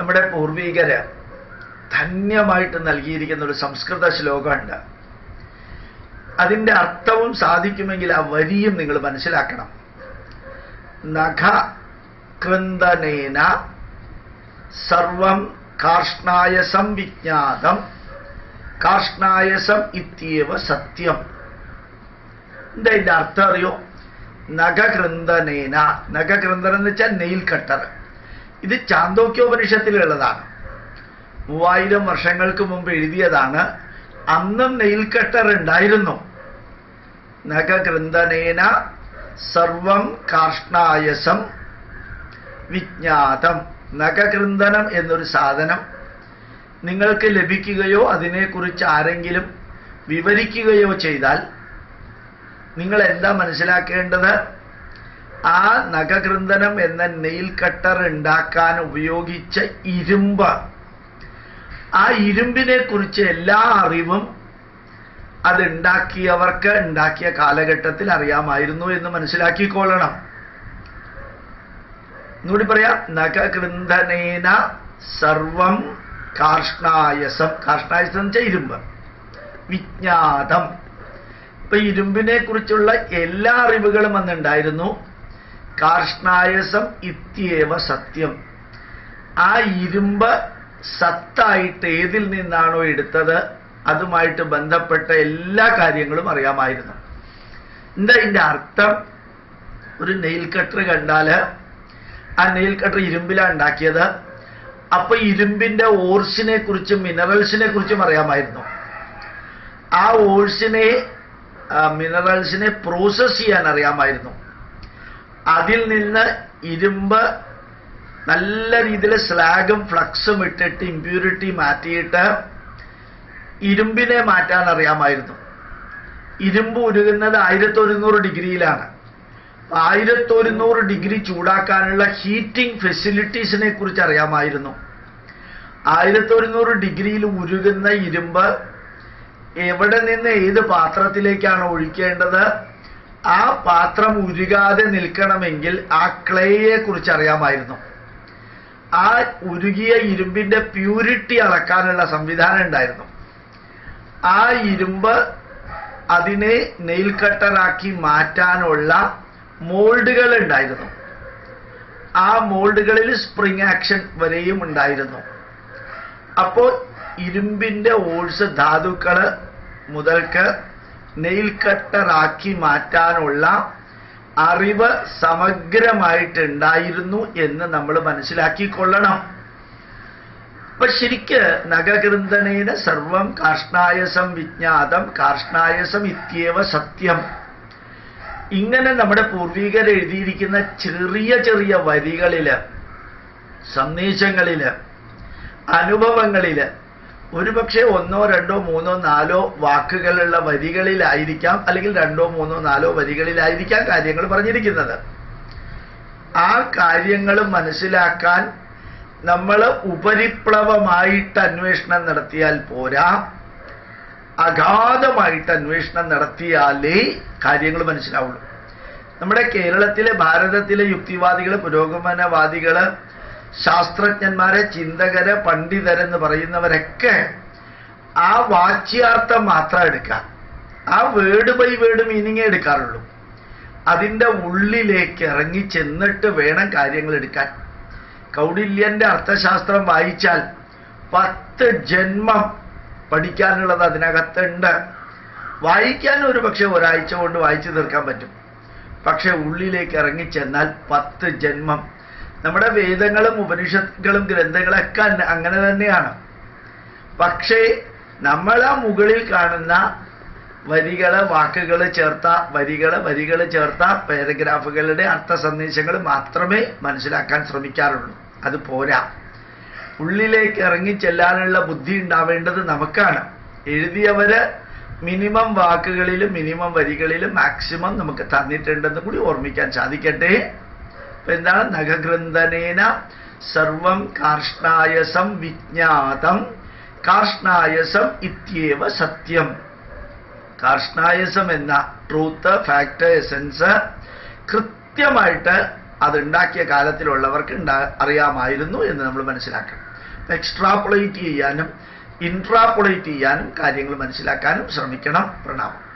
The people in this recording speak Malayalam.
നമ്മുടെ പൂർവികര് ധന്യമായിട്ട് നൽകിയിരിക്കുന്ന ഒരു സംസ്കൃത ശ്ലോകമുണ്ട്. അതിന്റെ അർത്ഥവും സാധിക്കുമെങ്കിൽ ആ വരിയും നിങ്ങൾ മനസ്സിലാക്കണം. നഖ കൃന്ദനേന സർവം കാർഷ്ണായസം വിജ്ഞാതം. കാർഷ്ണായസം ഇത്യവ സത്യം. എന്താ ഇതിന്റെ അർത്ഥം അറിയോ? നഖകൃന്ദനേന നഖകൃന്ദനം എന്ന് വെച്ചാൽ നെയിൽ കട്ടർ. ഇത് ചാന്തോക്യോപനിഷത്തിലുള്ളതാണ്. മൂവായിരം വർഷങ്ങൾക്ക് മുമ്പ് എഴുതിയതാണ് അന്നും നെയിൽ കട്ടർ ഉണ്ടായിരുന്നു നഖഗ്രന്ഥനേന സർവം കാർഷ്ണായസം വിജ്ഞാതം. നഖകൃന്ദനം എന്നൊരു സാധനം നിങ്ങൾക്ക് ലഭിക്കുകയോ അതിനെക്കുറിച്ച് ആരെങ്കിലും വിവരിക്കുകയോ ചെയ്താൽ നിങ്ങൾ എന്താ മനസ്സിലാക്കേണ്ടത്? ആ നഖകൃന്ദനം എന്ന നെയിൽ കട്ടർ ഉണ്ടാക്കാൻ ഉപയോഗിച്ച ഇരുമ്പ്. ആ ഇരുമ്പിനെ കുറിച്ച് എല്ലാ അറിവും അത് ഉണ്ടാക്കിയവർക്ക് ഉണ്ടാക്കിയ കാലഘട്ടത്തിൽ അറിയാമായിരുന്നു എന്ന് മനസ്സിലാക്കിക്കൊള്ളണം. എന്നുകൂടി പറയാം. നഖകൃന്ദനേന സർവം കാർഷ്ണായസം. കാർഷ്ണായസം എന്ന് വെച്ചാൽ ഇരുമ്പ്. വിജ്ഞാതം. ഇപ്പൊ ഇരുമ്പിനെ കുറിച്ചുള്ള എല്ലാ അറിവുകളും അന്നുണ്ടായിരുന്നു. കാർഷ്ണായസം ഇത്യവ സത്യം. ആ ഇരുമ്പ് സത്തായിട്ട് ഏതിൽ നിന്നാണോ എടുത്തത്? അതുമായിട്ട് ബന്ധപ്പെട്ട എല്ലാ കാര്യങ്ങളും അറിയാമായിരുന്നു. എന്താ ഇതിന്റെ അർത്ഥം? ഒരു നെയിൽ കട്ടർ കണ്ടാൽ ആ നെയിൽ കട്ടർ ഇരുമ്പിലാണ് ഉണ്ടാക്കിയത്. അപ്പൊ ഇരുമ്പിന്റെ ഓർസിനെ കുറിച്ചും മിനറൽസിനെ കുറിച്ചും അറിയാമായിരുന്നു. ആ ഓൾസിനെ മിനറൽസിനെ പ്രോസസ് ചെയ്യാൻ അറിയാമായിരുന്നു. അതിൽ നിന്ന് ഇരുമ്പ് നല്ല രീതിയിൽ സ്ലാഗും ഫ്ലക്സും ഇട്ടിട്ട് ഇമ്പ്യൂരിറ്റി മാറ്റിയിട്ട് ഇരുമ്പിനെ മാറ്റാൻ അറിയാമായിരുന്നു. ഇരുമ്പ് ഉരുകുന്നത് ആയിരത്തി ഒരുന്നൂറ് ഡിഗ്രിയിലാണ്. ആയിരത്തി ഒരുന്നൂറ് ഡിഗ്രി ചൂടാക്കാനുള്ള ഹീറ്റിംഗ് ഫെസിലിറ്റീസിനെ കുറിച്ച് അറിയാമായിരുന്നു. ആയിരത്തി ഒരുന്നൂറ് ഡിഗ്രിയിൽ ഉരുകുന്ന ഇരുമ്പ് എവിടെ നിന്ന് ഏത് പാത്രത്തിലേക്കാണ് ഒഴിക്കേണ്ടത്? ആ പാത്രം ഉരുകാതെ നിൽക്കണമെങ്കിൽ ആ ക്ലേയെ കുറിച്ച് അറിയാമായിരുന്നു. ആ ഉരുകിയ ഇരുമ്പിന്റെ പ്യൂരിറ്റി അളക്കാനുള്ള സംവിധാനം ഉണ്ടായിരുന്നു. ആ ഇരുമ്പ് അതിനെ നെയിൽ കട്ടറാക്കി മാറ്റാനുള്ള മോൾഡുകൾ ഉണ്ടായിരുന്നു. ആ മോൾഡുകളിൽ സ്പ്രിംഗ് ആക്ഷൻ വരെയും ഉണ്ടായിരുന്നു. അപ്പോൾ ഇരുമ്പിന്റെ ഓൾസ് ധാതുക്കൾ മുതൽക്ക് നെയിൽ കട്ടറാക്കി മാറ്റാനുള്ള അറിവ് സമഗ്രമായിട്ടുണ്ടായിരുന്നു എന്ന് നമ്മൾ മനസ്സിലാക്കിക്കൊള്ളണം. അപ്പൊ ശരിക്ക് നഖകൃന്ദനേന സർവം കാർഷ്ണായസം വിജ്ഞാതം കാർഷ്ണായസം ഇത്യവ സത്യം. ഇങ്ങനെ നമ്മുടെ പൂർവികർ എഴുതിയിരിക്കുന്ന ചെറിയ ചെറിയ വരികളിൽ സന്ദേശങ്ങളിൽ അനുഭവങ്ങളിൽ ഒരുപക്ഷെ ഒന്നോ രണ്ടോ മൂന്നോ നാലോ വാക്കുകളുള്ള വരികളിലായിരിക്കാം അല്ലെങ്കിൽ രണ്ടോ മൂന്നോ നാലോ വരികളിലായിരിക്കാം കാര്യങ്ങൾ പറഞ്ഞിരിക്കുന്നത്. ആ കാര്യങ്ങൾ മനസ്സിലാക്കാൻ നമ്മൾ ഉപരിപ്ലവമായിട്ട് അന്വേഷണം നടത്തിയാൽ പോരാ. അഗാധമായിട്ട് അന്വേഷണം നടത്തിയാലേ കാര്യങ്ങൾ മനസ്സിലാവുള്ളൂ. നമ്മുടെ കേരളത്തിലെ ഭാരതത്തിലെ യുക്തിവാദികൾ പുരോഗമനവാദികൾ ശാസ്ത്രജ്ഞന്മാരെ ചിന്തകര് പണ്ഡിതരെന്ന് പറയുന്നവരൊക്കെ ആ വാച്യാർത്ഥം മാത്രം എടുക്കാം ആ വേർഡ് ബൈ വേർഡ് മീനിങ് എടുക്കാറുള്ളൂ. അതിന്റെ ഉള്ളിലേക്ക് ഇറങ്ങി ചെന്നിട്ട് വേണം കാര്യങ്ങൾ എടുക്കാൻ. കൗടില്യന്റെ അർത്ഥശാസ്ത്രം വായിച്ചാൽ പത്ത് ജന്മം പഠിക്കാനുള്ളത് അതിനകത്തുണ്ട്. വായിക്കാൻ ഒരു പക്ഷെ ഒരാഴ്ച കൊണ്ട് വായിച്ചു തീർക്കാൻ പറ്റും. പക്ഷെ ഉള്ളിലേക്ക് ഇറങ്ങി ഇറങ്ങിച്ചെന്നാൽ പത്ത് ജന്മം നമ്മുടെ വേദങ്ങളും ഉപനിഷത്തുകളും ഗ്രന്ഥങ്ങളൊക്കെ അങ്ങനെ തന്നെയാണ്. പക്ഷേ നമ്മളെ മുകളിൽ കാണുന്ന വരികൾ വാക്കുകൾ ചേർത്ത വരികൾ വരികൾ ചേർത്ത പാരഗ്രാഫുകളുടെ അർത്ഥ സന്ദേശങ്ങൾ മാത്രമേ മനസ്സിലാക്കാൻ ശ്രമിക്കാറുള്ളൂ. അത് പോരാ. ഉള്ളിലേക്ക് ഇറങ്ങി ചെല്ലാനുള്ള ബുദ്ധി ഉണ്ടാവേണ്ടത് നമുക്കാണ്. എഴുതിയവര് മിനിമം വാക്കുകളിലും മിനിമം വരികളിലും മാക്സിമം നമുക്ക് തന്നിട്ടുണ്ടെന്ന് കൂടി ഓർമ്മിക്കാൻ സാധിക്കട്ടെ. എന്താണ് നഖഗ്രന്ഥനേന സർവം കാർഷ്ണായസം വിജ്ഞാതം. കാർഷ്ണായസം ഇത്യേവ സത്യം. കാർഷ്ണായസം എന്ന ട്രൂത്ത് ഫാക്ട് എസൻസ് കൃത്യമായിട്ട് അതുണ്ടാക്കിയ കാലത്തിലുള്ളവർക്ക് ഉണ്ടാ അറിയാമായിരുന്നു എന്ന് നമ്മൾ മനസ്സിലാക്കണം. എക്സ്ട്രാപ്പുളേറ്റ് ചെയ്യാനും ഇൻട്രാപ്പുളേറ്റ് ചെയ്യാനും കാര്യങ്ങൾ മനസ്സിലാക്കാനും ശ്രമിക്കണം പ്രണാമം.